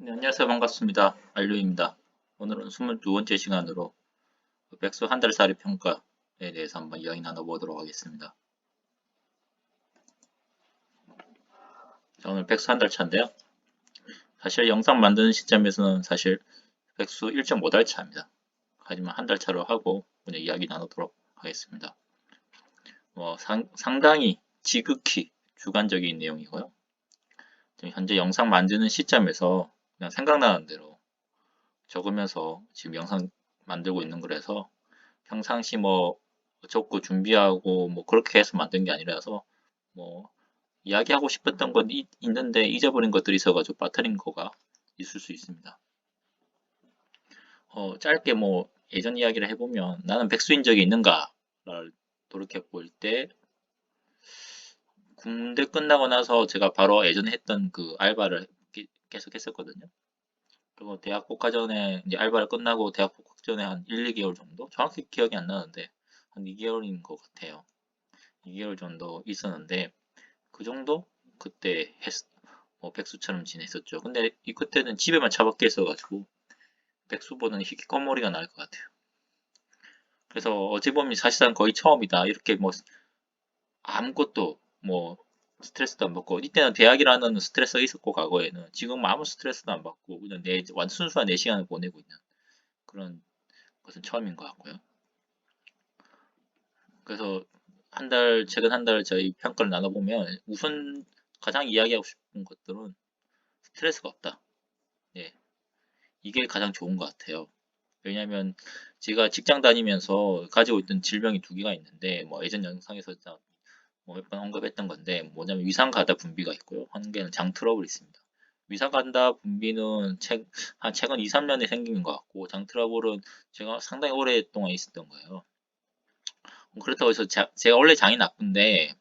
네, 안녕하세요. 반갑습니다. 알류입니다. 오늘은 22번째 시간으로 그 백수 한 달살이 평가에 대해서 한번 이야기 나눠보도록 하겠습니다. 자, 오늘 백수 한 달 차인데요. 사실 영상 만드는 시점에서는 사실 백수 1.5달 차입니다. 하지만 한 달 차로 하고 그냥 이야기 나누도록 하겠습니다. 뭐 상, 상당히 지극히 주관적인 내용이고요. 지금 현재 영상 만드는 시점에서 그냥 생각나는 대로 적으면서 지금 영상 만들고 있는 거라서 평상시 뭐 적고 준비하고 뭐 그렇게 해서 만든 게 아니라서 뭐 이야기하고 싶었던 건 이- 있는데 잊어버린 것들이 있어가지고 빠뜨린 거가 있을 수 있습니다. 어, 짧게 뭐 예전 이야기를 해보면 나는 백수인 적이 있는가를 돌이켜 볼 때 군대 끝나고 나서 제가 바로 예전에 했던 그 알바를 기- 계속 했었거든요. 그리고 대학 복학 전에 이제 알바를 끝나고 대학 복학 전에 한 1, 2개월 정도? 정확히 기억이 안 나는데 한 2개월인 것 같아요. 2개월 정도 있었는데 그 정도 그때 했, 뭐 백수처럼 지냈었죠. 근데 이 그때는 집에만 차박혀 있어가지고 백수보다는 히키코모리가 나을 것 같아요. 그래서 어찌 보면 사실상 거의 처음이다. 이렇게 뭐 아무것도 뭐 스트레스도 안 받고 이때는 대학이라는 스트레스가 있었고 과거에는 지금 아무 스트레스도 안 받고 그냥 내 완 순수한 내 시간을 보내고 있는 그런 것은 처음인 것 같고요. 그래서 한 달 최근 한 달 저희 평가를 나눠보면 우선 가장 이야기하고 싶은 것들은 스트레스가 없다. 예, 이게 가장 좋은 것 같아요. 왜냐하면 제가 직장 다니면서 가지고 있던 질병이 두 개가 있는데 뭐 예전 영상에서 뭐 몇 번 언급했던 건데 뭐냐면 위상 가다 분비가 있고요. 한 개는 장 트러블이 있습니다. 위상 가다 분비는 책, 한 최근 2, 3년에 생긴 것 같고 장 트러블은 제가 상당히 오랫동안 있었던 거예요. 그렇다고 해서 자- 제가 원래 장이 나쁜데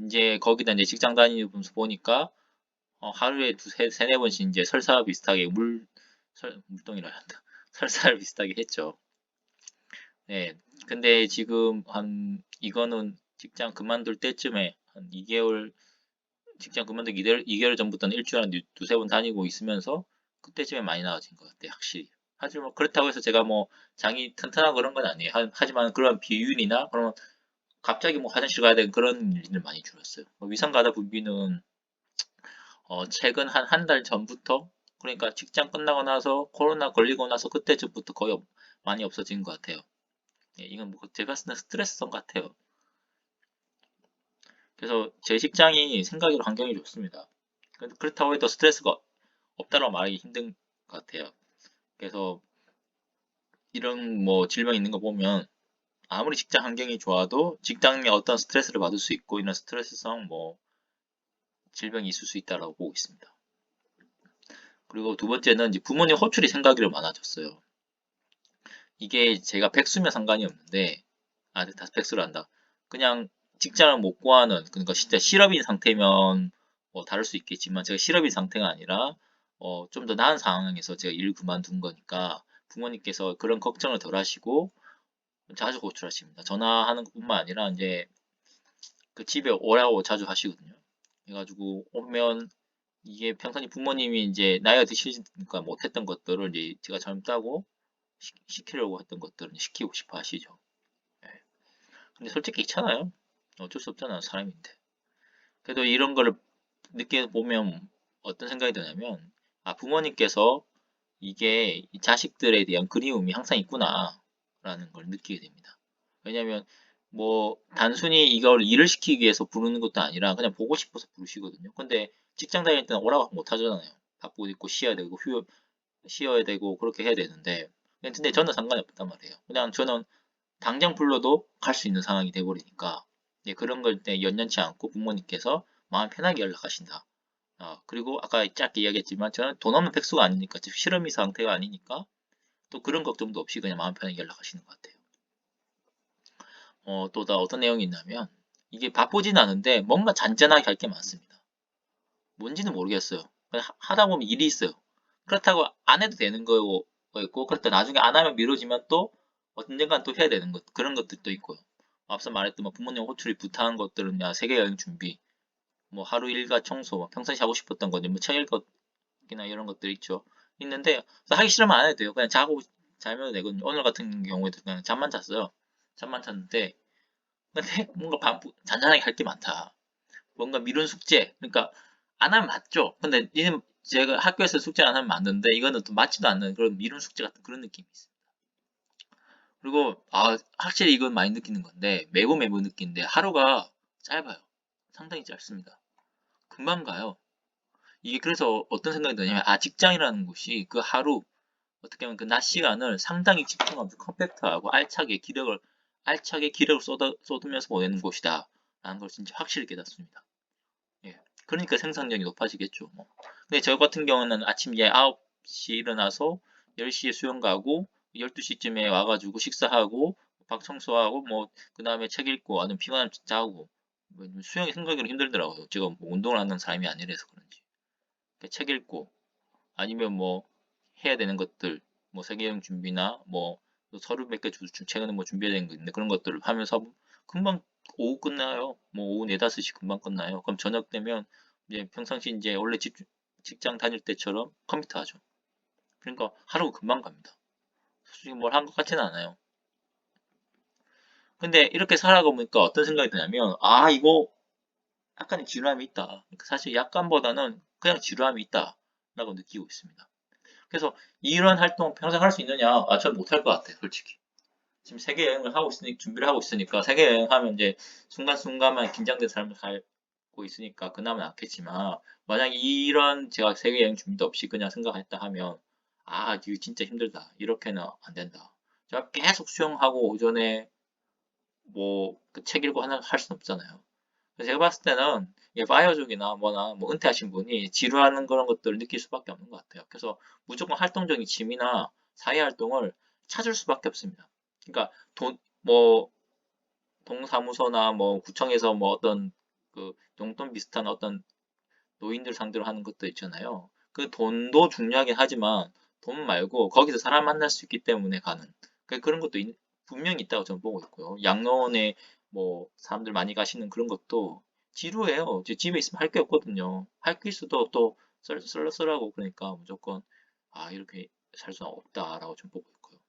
이제 거기다 이제 직장 다니면서 보니까 어, 하루에 두세 세네 번씩 이제 설사 비슷하게 물 설, 물동이라 한다. 설사를 비슷하게 했죠. 네. 근데 지금 한 이거는 직장 그만둘 때쯤에 한 2개월 직장 그만두기 2개월, 2개월 전부터는 일주일에 한 두세 번 다니고 있으면서 그때쯤에 많이 나아진 것 같아요. 확실히. 하지만 그렇다고 해서 제가 뭐 장이 튼튼하고 그런 건 아니에요. 하- 하지만 그런 비윤이나 그런 갑자기 뭐 화장실 가야 되는 그런 일들 많이 줄었어요. 뭐 위상 가다 분비는 어, 최근 한 한 달 전부터 그러니까 직장 끝나고 나서 코로나 걸리고 나서 그때쯤부터 거의 없- 많이 없어진 것 같아요. 예, 이건 뭐 제가 쓰는 스트레스성 같아요. 그래서 제 직장이 생각으로 환경이 좋습니다. 그- 그렇다고 해도 스트레스가 없다고 말하기 힘든 것 같아요. 그래서 이런 뭐 질병 있는 거 보면 아무리 직장 환경이 좋아도 직장 내 어떤 스트레스를 받을 수 있고 이런 스트레스성 뭐 질병이 있을 수 있다라고 보고 있습니다. 그리고 두 번째는 이제 부모님 호출이 생각으로 많아졌어요. 이게 제가 백수면 상관이 없는데 아, 다 백수를 한다. 그냥 직장을 못 구하는 그러니까 진짜 실업인 상태면 뭐 다를 수 있겠지만 제가 실업인 상태가 아니라 어, 좀 더 나은 상황에서 제가 일 그만둔 거니까 부모님께서 그런 걱정을 덜 하시고 자주 호출하십니다. 전화하는 것뿐만 아니라 이제 그 집에 오라고 자주 하시거든요. 그래가지고 오면 이게 평소에 부모님이 이제 나이가 드시니까 못했던 것들을 이제 제가 젊다고 시, 시키려고 했던 것들은 시키고 싶어 하시죠. 예. 근데 솔직히 있잖아요. 어쩔 수 없잖아요. 사람인데. 그래도 이런 거를 느껴보면 어떤 생각이 드냐면, 아, 부모님께서 이게 이 자식들에 대한 그리움이 항상 있구나. 라는 걸 느끼게 됩니다. 왜냐면, 뭐, 단순히 이걸 일을 시키기 위해서 부르는 것도 아니라 그냥 보고 싶어서 부르시거든요. 근데 직장 다닐 때는 오라고 못 하잖아요. 바쁘고 있고 쉬어야 되고, 휴, 쉬어야 되고, 그렇게 해야 되는데. 근데 저는 상관이 없단 말이에요. 그냥 저는 당장 불러도 갈 수 있는 상황이 돼버리니까 네, 그런 걸 때 연연치 않고 부모님께서 마음 편하게 연락하신다. 어, 그리고 아까 짧게 이야기했지만 저는 돈 없는 백수가 아니니까 즉 실업이 상태가 아니니까 또 그런 걱정도 없이 그냥 마음 편하게 연락하시는 것 같아요. 어, 또다 어떤 내용이 있냐면 이게 바쁘진 않은데 뭔가 잔잔하게 할 게 많습니다. 뭔지는 모르겠어요. 하다 보면 일이 있어요. 그렇다고 안 해도 되는 거고 있고 그렇다 나중에 안 하면 미뤄지면 또 언젠간 또 해야 되는 것 그런 것들도 있고요. 앞서 말했던 뭐 부모님 호출이 부탁한 것들은 야 세계 여행 준비, 뭐 하루 일과 청소, 뭐 평상시 하고 싶었던 거지 뭐책 읽어 이나 이런 것들 있죠. 있는데 하기 싫으면 안 해도 돼요. 그냥 자고 자면 되거든요. 오늘 같은 경우에도 그냥 잠만 잤어요. 잠만 잤는데 근데 뭔가 반복 잔잔하게 할 게 많다. 뭔가 미룬 숙제. 그러니까 안 하면 맞죠. 근데 이제 제가 학교에서 숙제 안 하면 맞는데 이거는 또 맞지도 않는 그런 미룬 숙제 같은 그런 느낌이 있습니다. 그리고 아 확실히 이건 많이 느끼는 건데 매번 매번 느끼는데 하루가 짧아요. 상당히 짧습니다. 금방 가요. 이게 그래서 어떤 생각이 드냐면 아 직장이라는 곳이 그 하루 어떻게 보면 그 낮 시간을 상당히 집중하면서 컴팩트하고 알차게 기력을 알차게 기력을 쏟아, 쏟으면서 보내는 곳이다 라는 걸 진짜 확실히 깨닫습니다. 예. 그러니까 생산력이 높아지겠죠. 뭐. 근데 저 같은 경우는 아침 예 9시 일어나서 10시에 수영 가고 12시쯤에 와가지고 식사하고 방 청소하고 뭐 그 다음에 책 읽고 아니면 피곤하면 자고 뭐 수영이 생각으로 힘들더라고요. 지금 뭐 운동을 하는 사람이 아니라서 그런지 그러니까 책 읽고 아니면 뭐 해야 되는 것들 뭐 세계여행 준비나 뭐 서류 몇 개 최근에 뭐 준비해야 되는 거 있는데 그런 것들을 하면서 금방 오후 끝나요. 뭐 오후 4, 5시 금방 끝나요. 그럼 저녁 되면 이제 평상시 이제 원래 집, 직장 다닐 때처럼 컴퓨터 하죠. 그러니까 하루가 금방 갑니다. 솔직히 뭘 한 것 같지는 않아요. 근데 이렇게 살아가 보니까 어떤 생각이 드냐면 아 이거 약간의 지루함이 있다. 그러니까 사실 약간보다는 그냥 지루함이 있다 라고 느끼고 있습니다. 그래서 이런 활동 평생 할 수 있느냐? 아, 전 못할 것 같아요, 솔직히. 지금 세계 여행을 하고 있으니 준비를 하고 있으니까 세계 여행하면 이제 순간순간만 긴장된 삶을 살고 있으니까 그나마 낫겠지만 만약 이런 제가 세계 여행 준비도 없이 그냥 생각했다 하면 아, 이거 진짜 힘들다. 이렇게는 안 된다. 제가 계속 수영하고 오전에 뭐그책 읽고 하나 할 수는 없잖아요. 제가 봤을 때는 파이어족이나 뭐나 뭐 은퇴하신 분이 지루하는 그런 것들을 느낄 수밖에 없는 것 같아요. 그래서 무조건 활동적인 취미나 사회 활동을 찾을 수밖에 없습니다. 그러니까 돈, 뭐 동사무소나 뭐 구청에서 뭐 어떤 그 용돈 비슷한 어떤 노인들 상대로 하는 것도 있잖아요. 그 돈도 중요하긴 하지만 돈 말고 거기서 사람 만날 수 있기 때문에 가는 그 그런 것도 분명히 있다고 저는 보고 있고요. 양로원에 뭐 사람들 많이 가시는 그런 것도 지루해요. 집에 있으면 할 게 없거든요. 할 게 있어도 또 썰렁썰렁하고 그러니까 무조건 아 이렇게 살 수는 없다라고 좀 보고 있고요.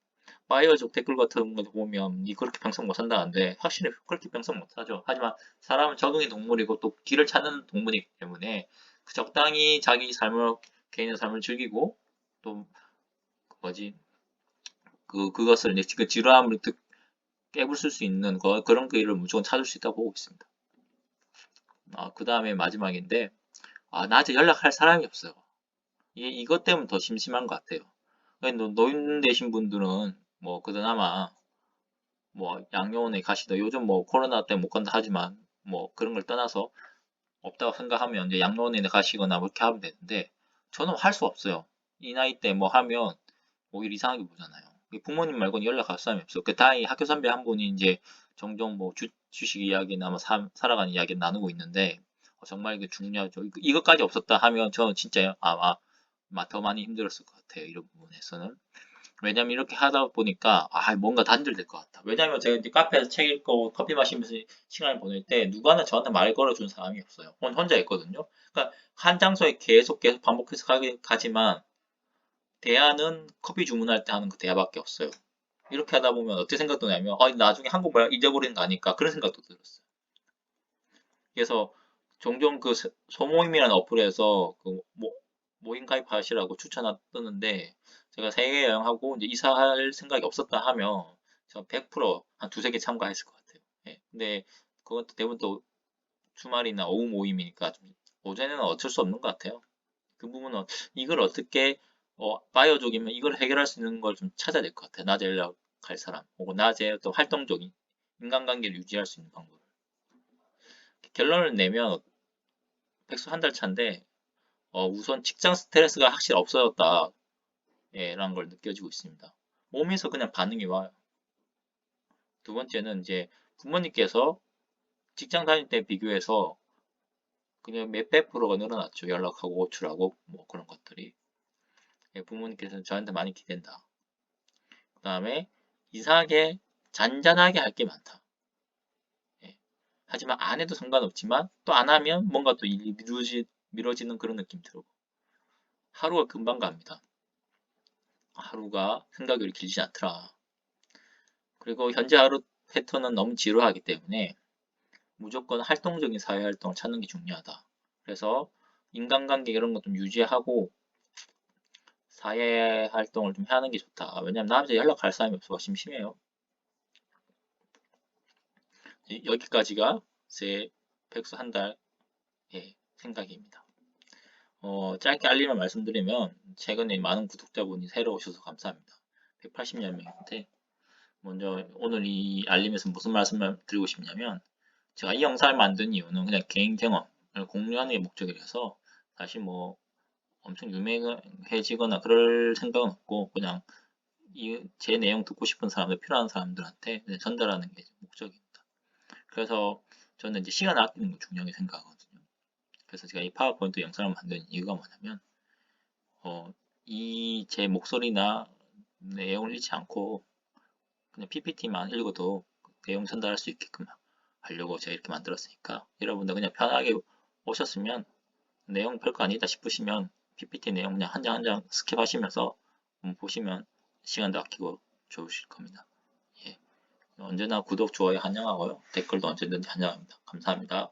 바이어족 댓글 같은 거 보면 이 그렇게 평생 못 산다는데 확실히 그렇게 평생 못 사죠. 하지만 사람은 적응의 동물이고 또 길을 찾는 동물이기 때문에 그 적당히 자기 삶을 개인의 삶을 즐기고 또 뭐지 그 그것을 이제 그 지루함을 득, 깨부술 수 있는 거, 그런 길을 무조건 찾을 수 있다고 보고 있습니다. 아, 그 다음에 마지막인데 아, 낮에 연락할 사람이 없어요. 이, 이것 때문에 더 심심한 것 같아요. 노인 되신 분들은 뭐 그나마 뭐 양료원에 가시다 요즘 뭐 코로나 때문에 못 간다 하지만 뭐 그런 걸 떠나서 없다고 생각하면 이제 양로원에 가시거나 뭐 이렇게 하면 되는데 저는 할 수 없어요. 이 나이 때 뭐 하면 오히려 이상하게 보잖아요. 부모님 말고는 연락할 사람이 없어. 그 다행히 학교 선배 한 분이 이제 종종 뭐 주, 주식 이야기나 뭐 사, 살아가는 이야기 나누고 있는데 어, 정말 이게 중요하죠. 이거, 까지 없었다 하면 저는 진짜 아마 더 많이 힘들었을 것 같아요. 이런 부분에서는. 왜냐면 이렇게 하다 보니까 아 뭔가 단절될 것 같다. 왜냐면 제가 이제 카페에서 책 읽고 커피 마시면서 시간을 보낼 때 누가는 저한테 말 걸어준 사람이 없어요. 혼자 있거든요. 그러니까 한 장소에 계속 계속 반복해서 가긴 가지만 대화는 커피 주문할 때 하는 그 대화밖에 없어요. 이렇게 하다 보면 어떻게 생각 드냐면 아, 나중에 한국말 잊어버리는 거 아닐까 그런 생각도 들었어요. 그래서 종종 그 소모임이라는 어플에서 그 모, 모임 가입하시라고 추천하 뜨는데 제가 세계 여행하고 이제 이사할 생각이 없었다 하면 저 100%한 두세 개 참가했을 것 같아요. 예. 근데 그것도 대부분 또 주말이나 오후 모임이니까 오전에는 어쩔 수 없는 것 같아요. 그 부분은 이걸 어떻게 어, 바이오족이면 이걸 해결할 수 있는 걸 좀 찾아야 될 것 같아요. 낮에 연락할 사람, 혹은 낮에 또 활동적인 인간관계를 유지할 수 있는 방법을. 결론을 내면 백수 한 달 차인데 어, 우선 직장 스트레스가 확실히 없어졌다 예, 라는 걸 느껴지고 있습니다. 몸에서 그냥 반응이 와요. 두 번째는 이제 부모님께서 직장 다닐 때 비교해서 그냥 몇백 프로가 늘어났죠. 연락하고 호출하고 뭐 그런 것들이. 예, 부모님께서는 저한테 많이 기댄다. 그 다음에 이상하게 잔잔하게 할 게 많다. 예. 하지만 안 해도 상관없지만 또 안 하면 뭔가 또 미루지, 미뤄지는 그런 느낌 들고 하루가 금방 갑니다. 하루가 생각이 길지 않더라. 그리고 현재 하루 패턴은 너무 지루하기 때문에 무조건 활동적인 사회 활동을 찾는 게 중요하다. 그래서 인간관계 이런 거좀 유지하고 사회 활동을 좀 하는 게 좋다. 왜냐면 남자 연락할 사람이 없어서 심심해요. 이- 여기까지가 제 백수 한 달의 생각입니다. 어, 짧게 알림을 말씀드리면 최근에 많은 구독자분이 새로 오셔서 감사합니다. 180여 명인데 먼저 오늘 이 알림에서 무슨 말씀을 드리고 싶냐면 제가 이 영상을 만든 이유는 그냥 개인 경험을 공유하는 게 목적이라서 사실 뭐 엄청 유명해지거나 그럴 생각은 없고 그냥 이 제 내용 듣고 싶은 사람들 필요한 사람들한테 전달하는 게 목적입니다. 그래서 저는 이제 시간 아끼는 거 중요하게 생각하거든요. 그래서 제가 이 파워포인트 영상을 만든 이유가 뭐냐면 어, 이 제 목소리나 내용을 읽지 않고 그냥 PPT만 읽어도 내용 전달할 수 있게끔 하려고 제가 이렇게 만들었으니까 여러분들 그냥 편하게 오셨으면 내용 별거 아니다 싶으시면 PPT 내용 그냥 한 장 한 장 스킵하시면서 음, 보시면 시간도 아끼고 좋으실 겁니다. 예. 언제나 구독, 좋아요 환영하고요. 댓글도 언제든지 환영합니다. 감사합니다.